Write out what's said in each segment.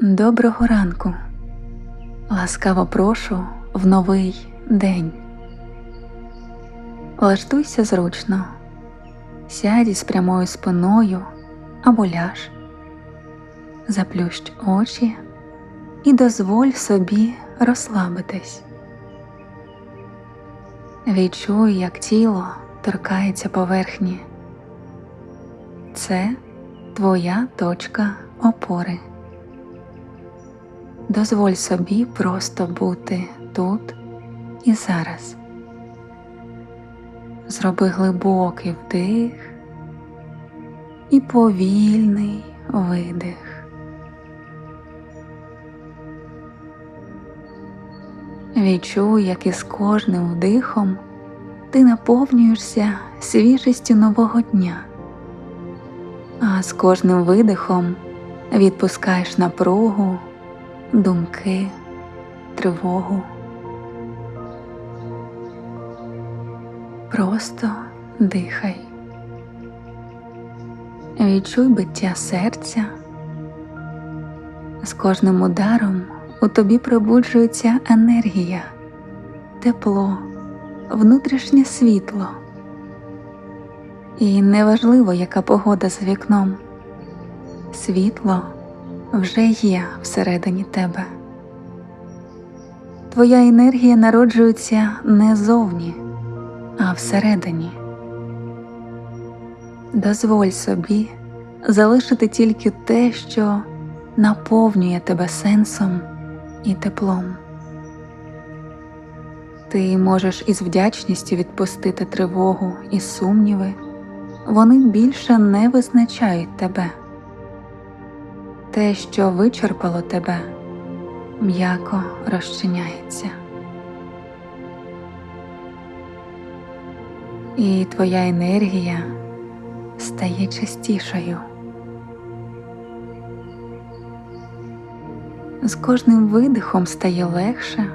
Доброго ранку. Ласкаво прошу в новий день. Влаштуйся зручно, сядь із прямою спиною або ляж, заплющ очі і дозволь собі розслабитись. Відчуй, як тіло торкається поверхні. Це твоя точка опори. Дозволь собі просто бути тут і зараз. Зроби глибокий вдих і повільний видих. Відчуй, як із кожним вдихом ти наповнюєшся свіжістю нового дня, а з кожним видихом відпускаєш напругу, думки, тривогу. Просто дихай. Відчуй биття серця. З кожним ударом у тобі пробуджується енергія, тепло, внутрішнє світло. І неважливо, яка погода за вікном, світло вже є всередині тебе. Твоя енергія народжується не зовні, а всередині. Дозволь собі залишити тільки те, що наповнює тебе сенсом і теплом. Ти можеш із вдячністю відпустити тривогу і сумніви, вони більше не визначають тебе. Те, що вичерпало тебе, м'яко розчиняється. І твоя енергія стає чистішою. З кожним видихом стає легше,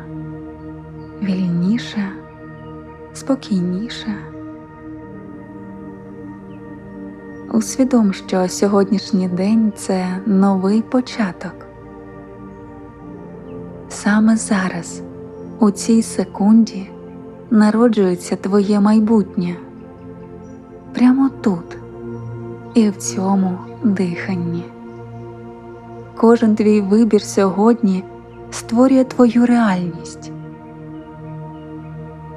вільніше, спокійніше. Усвідом, що сьогоднішній день це новий початок. Саме зараз, у цій секунді, народжується твоє майбутнє прямо тут і в цьому диханні. Кожен твій вибір сьогодні створює твою реальність.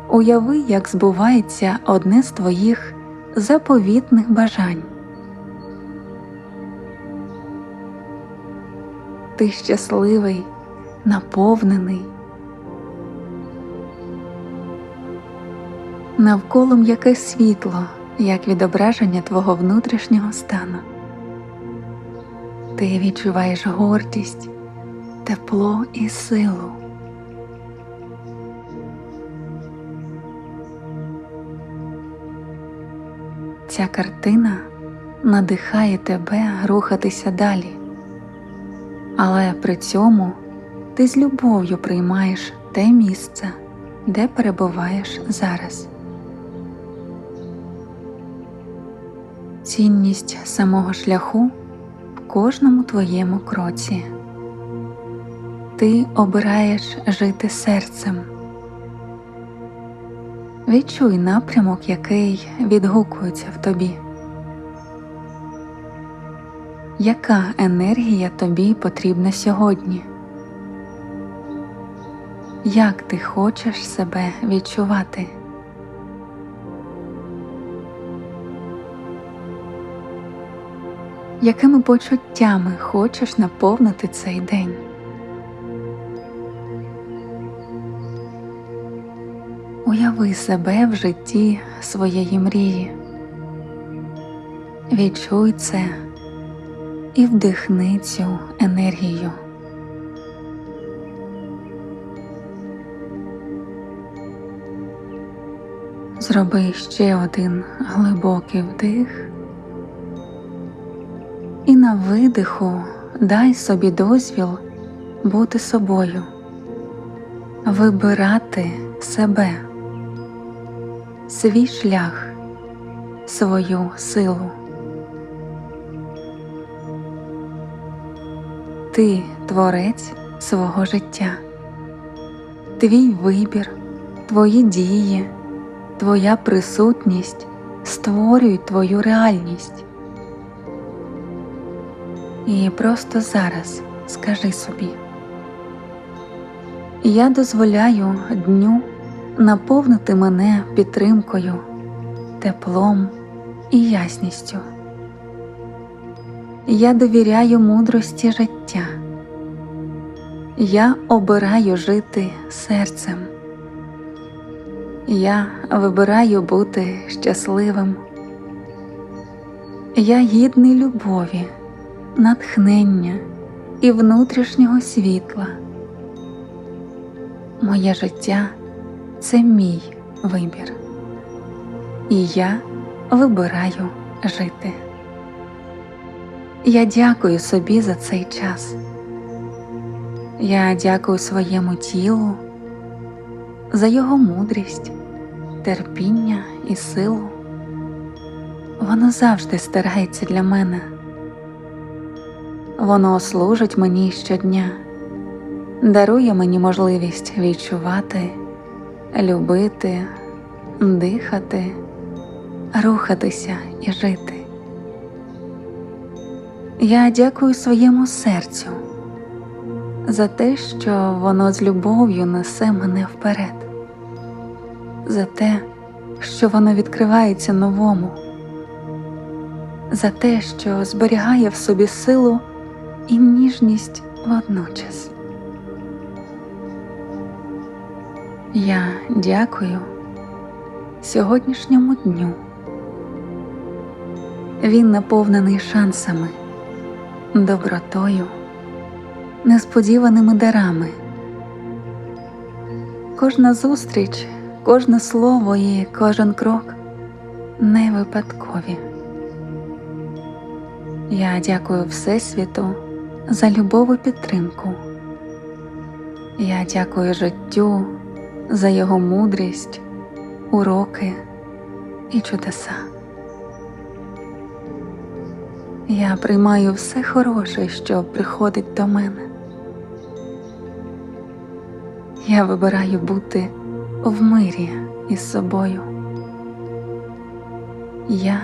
Уяви, як збувається одне з твоїх заповітних бажань. Ти щасливий, наповнений. Навколо м'яке світло, як відображення твого внутрішнього стану. Ти відчуваєш гордість, тепло і силу. Ця картина надихає тебе рухатися далі, але при цьому ти з любов'ю приймаєш те місце, де перебуваєш зараз. Цінність самого шляху в кожному твоєму кроці. Ти обираєш жити серцем. Відчуй напрямок, який відгукується в тобі. Яка енергія тобі потрібна сьогодні? Як ти хочеш себе відчувати? Якими почуттями хочеш наповнити цей день? Уяви себе в житті своєї мрії. Відчуй це і вдихни цю енергію. Зроби ще один глибокий вдих і на видиху дай собі дозвіл бути собою, вибирати себе, свій шлях, свою силу. Ти творець свого життя, твій вибір, твої дії, твоя присутність створюють твою реальність. І просто зараз скажи собі. Я дозволяю дню наповнити мене підтримкою, теплом і ясністю. Я довіряю мудрості життя. Я обираю жити серцем. Я вибираю бути щасливим. Я гідний любові, натхнення і внутрішнього світла. Моє життя це мій вибір, і я вибираю жити. Я дякую собі за цей час. Я дякую своєму тілу за його мудрість, терпіння і силу. Воно завжди старається для мене. Воно служить мені щодня, дарує мені можливість відчувати, любити, дихати, рухатися і жити. Я дякую своєму серцю за те, що воно з любов'ю несе мене вперед, за те, що воно відкривається новому, за те, що зберігає в собі силу і ніжність водночас. Я дякую сьогоднішньому дню. Він наповнений шансами, добротою, несподіваними дарами. Кожна зустріч, кожне слово і кожен крок не випадкові. Я дякую Всесвіту за любов і підтримку. Я дякую життю за його мудрість, уроки і чудеса. Я приймаю все хороше, що приходить до мене. Я вибираю бути в мирі із собою. Я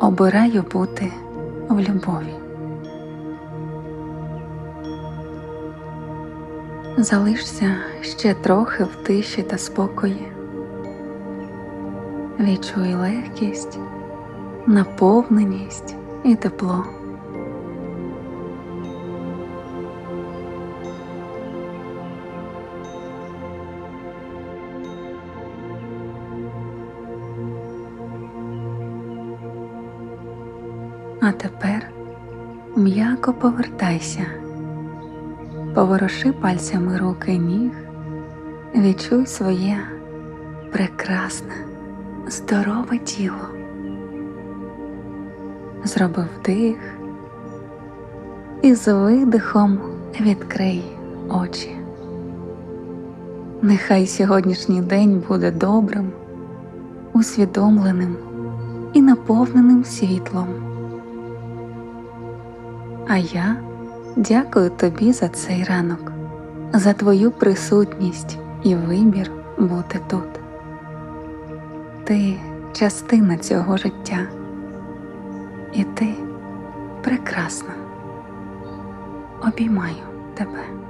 обираю бути в любові. Залишся ще трохи в тиші та спокої. Відчуй легкість, наповненість і тепло. А тепер м'яко повертайся, повороши пальцями руки ніг, відчуй своє прекрасне, здорове тіло. Зроби вдих і з видихом відкрий очі. Нехай сьогоднішній день буде добрим, усвідомленим і наповненим світлом. А я дякую тобі за цей ранок, за твою присутність і вибір бути тут. Ти частина цього життя, і ти прекрасна. Обіймаю тебе.